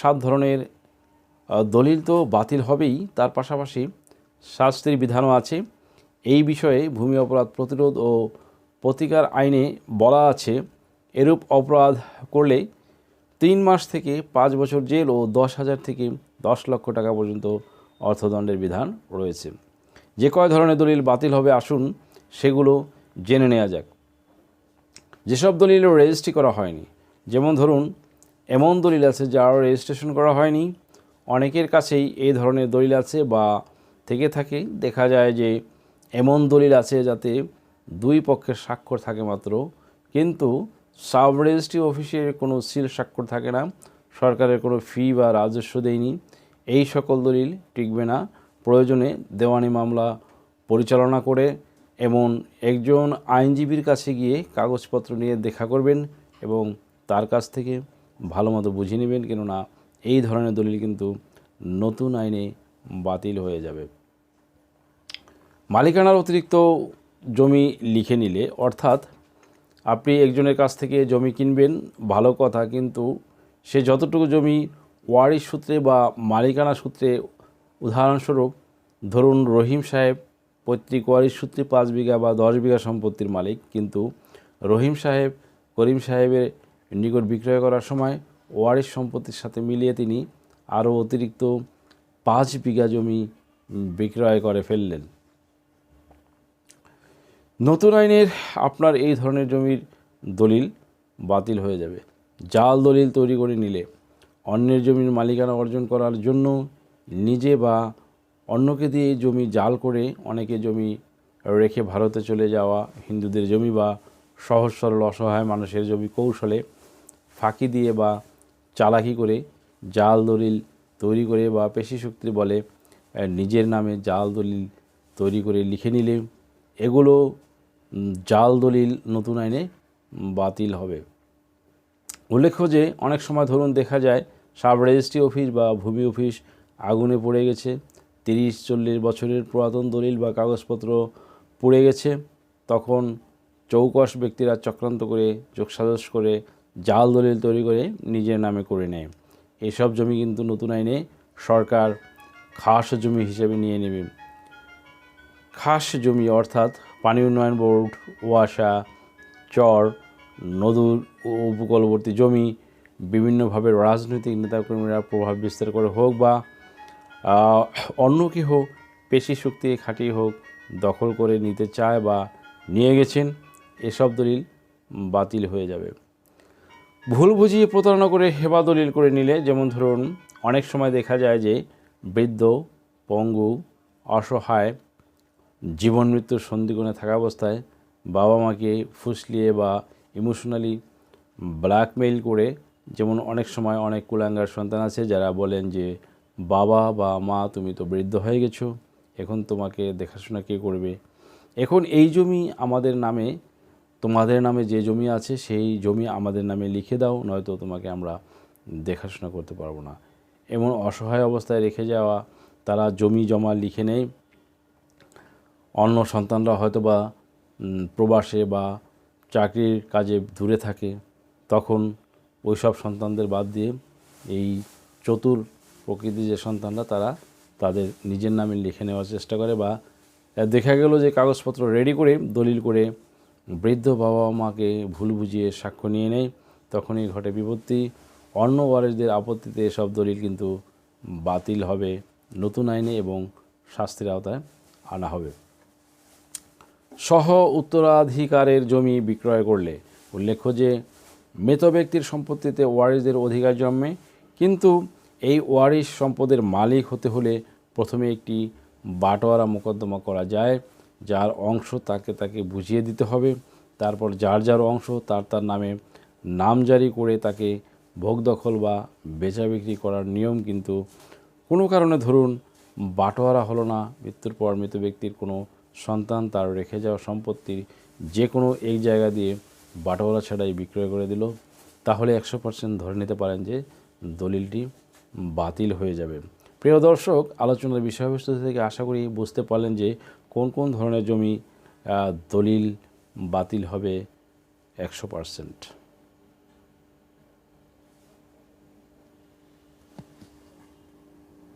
সাত ধরনের দলিল তো বাতিল হবেই। তার পাশাপাশি শাস্তির বিধানও আছে। এই বিষয়ে ভূমি অপরাধ প্রতিরোধ ও প্রতিকার আইনে বলা আছে, এরূপ অপরাধ করলে তিন মাস থেকে পাঁচ বছর জেল ও দশ হাজার থেকে দশ লক্ষ টাকা পর্যন্ত অর্থদণ্ডের বিধান রয়েছে। যে কয় ধরনের দলিল বাতিল হবে আসুন সেগুলো জেনে নেওয়া যাক। যেসব দলিল রেজিস্ট্রি করা হয়নি, যেমন ধরুন এমন দলিল আছে যার রেজিস্ট্রেশন করা হয়নি। অনেকের কাছেই এই ধরনের দলিল আছে বা থেকে থাকে। দেখা যায় যে এমন দলিল আছে যাতে দুই পক্ষের স্বাক্ষর থাকে মাত্র। কিন্তু সাব রেজিস্ট্রি অফিসের কোনো সিল স্বাক্ষর থাকে না। সরকারের কোনো ফি বা রাজস্ব দেয়নি। এই সকল দলিল টিকবে না। প্রয়োজনে দেওয়ানি মামলা পরিচালনা করে এমন একজন আইনজীবীর কাছে গিয়ে কাগজপত্র নিয়ে দেখা করবেন এবং তার কাছ থেকে ভালো মতো বুঝে নেবেন কেননা এই ধরনের দলিল কিন্তু নতুন আইনে বাতিল হয়ে যাবে। মালিকানার অতিরিক্ত জমি লিখে নিলে, অর্থাৎ আপনি একজনের কাছ থেকে জমি কিনবেন, ভালো কথা, কিন্তু সে যতটুকু জমি ওয়ারিশ সূত্রে বা মালিকানা সূত্রে, উদাহরণস্বরূপ ধরুন রহিম সাহেব পৈতৃক ওয়ারিশ সূত্রে পাঁচ বিঘা বা দশ বিঘা সম্পত্তির মালিক, কিন্তু রহিম সাহেব, করিম সাহেবের নিকট বিক্রয় করার সময় ওয়ারিশ সম্পত্তির সাথে মিলিয়ে তিনি আরও অতিরিক্ত পাঁচ বিঘা জমি বিক্রয় করে ফেললেন। নতুন আইনের আপনার এই ধরনের জমির দলিল বাতিল হয়ে যাবে। জাল দলিল তৈরি করে নিলে অন্যের জমির মালিকানা অর্জন করার জন্য নিজে বা অন্যকে দিয়ে জমি জাল করে অনেকে জমি রেখে ভারতে চলে যাওয়া হিন্দুদের জমি বা সহজ সরল অসহায় মানুষের জমি কৌশলে ফাঁকি দিয়ে বা চালাকি করে জাল দলিল তৈরি করে বা পেশি শক্তির বলে নিজের নামে জাল দলিল তৈরি করে লিখে নিলে এগুলো জাল দলিল নতুন আইনে বাতিল হবে। উল্লেখ্য যে, অনেক সময় ধরুন দেখা যায়, সাব রেজিস্ট্রি অফিস বা ভূমি অফিস আগুনে পড়ে গেছে, তিরিশ, চল্লিশ বছরের পুরাতন দলিল বা কাগজপত্র পুড়ে গেছে, তখন চৌকস ব্যক্তিরা চক্রান্ত করে যোগসাজস করে জাল দলিল তৈরি করে নিজের নামে করে নেয়। এসব জমি কিন্তু নতুন আইনে সরকার খাস জমি হিসেবে নিয়ে নেবে। খাস জমি অর্থাৎ পানি উন্নয়ন বোর্ড, ওয়াসা, চর, নদুর উপকূলবর্তী জমি, বিভিন্নভাবে রাজনৈতিক নেতাকর্মীরা প্রভাব বিস্তার করে হোক বা অন্য কি হোক পেশি শক্তি খাটিয়ে হোক, দখল করে নিতে চায় বা নিয়ে গেছেন, এসব দলিল বাতিল হয়ে যাবে। ভুল বুঝিয়ে প্রতারণা করে হেবা দলিল করে নিলে, যেমন ধরুন, অনেক সময় দেখা যায় যে বৃদ্ধ, পঙ্গু, অসহায়, জীবন মৃত্যুর সন্ধিকোণে থাকা অবস্থায় বাবা মাকে ফুসলিয়ে বা ইমোশনালি ব্ল্যাকমেইল করে, যেমন অনেক সময় অনেক কুলাঙ্গার সন্তান আছে যারা বলেন যে, বাবা বা মা, তুমি তো বৃদ্ধ হয়ে গেছো, এখন তোমাকে দেখাশোনা কে করবে? এখন এই জমি আমাদের নামে তোমাদের নামে যে জমি আছে, সেই জমি আমাদের নামে লিখে দাও, নয়তো তোমাকে আমরা দেখাশোনা করতে পারব না। এমন অসহায় অবস্থায় রেখে যাওয়া, তারা জমি জমা লিখে নেয়। অন্য সন্তানরা হয়তো বা প্রবাসে বা চাকরির কাজে দূরে থাকে। তখন ওই সব সন্তানদের বাদ দিয়ে এই চতুর প্রকৃতির যে সন্তানরা, তারা তাদের নিজের নামে লিখে নেওয়ার চেষ্টা করে বা দেখা গেল যে কাগজপত্র রেডি করে, দলিল করে বৃদ্ধ বাবা মাকে ভুল বুঝিয়ে সাক্ষ্য নিয়ে নেয়, তখনই ঘটে বিপত্তি। অন্য ওয়ারিসদের আপত্তিতে এসব দলিল কিন্তু বাতিল হবে, নতুন আইনে এবং শাস্তির আওতায় আনা হবে। সহ উত্তরাধিকারের জমি বিক্রয় করলে উল্লেখ্য যে, মৃত ব্যক্তির সম্পত্তিতে ওয়ারিসদের অধিকার জন্মে, কিন্তু এই ওয়ারিস সম্পদের মালিক হতে হলে প্রথমে একটি বাটোয়ারা মোকদ্দমা করা যায়। যার অংশ তাকে তাকে বুঝিয়ে দিতে হবে। তারপর যার যার অংশ তার তার নামে নাম জারি করে তাকে ভোগ দখল বা বেচা বিক্রি করার নিয়ম কিন্তু কোনো কারণে ধরুন বাটোয়ারা হলো না, মৃত্যুর পর মৃত ব্যক্তির কোনো সন্তান, তার রেখে যাওয়া সম্পত্তির যে কোনো এই জায়গা দিয়ে বাটোয়ারা ছাড়াই বিক্রয় করে দিল। তাহলে একশো পার্সেন্ট ধরে নিতে পারেন যে দলিলটি বাতিল হয়ে যাবে। প্রিয় দর্শক, আলোচনার বিষয়বস্তু থেকে আশা করি বুঝতে পারলেন যে কোন কোন ধরনের জমি দলিল বাতিল হবে একশো পার্সেন্ট।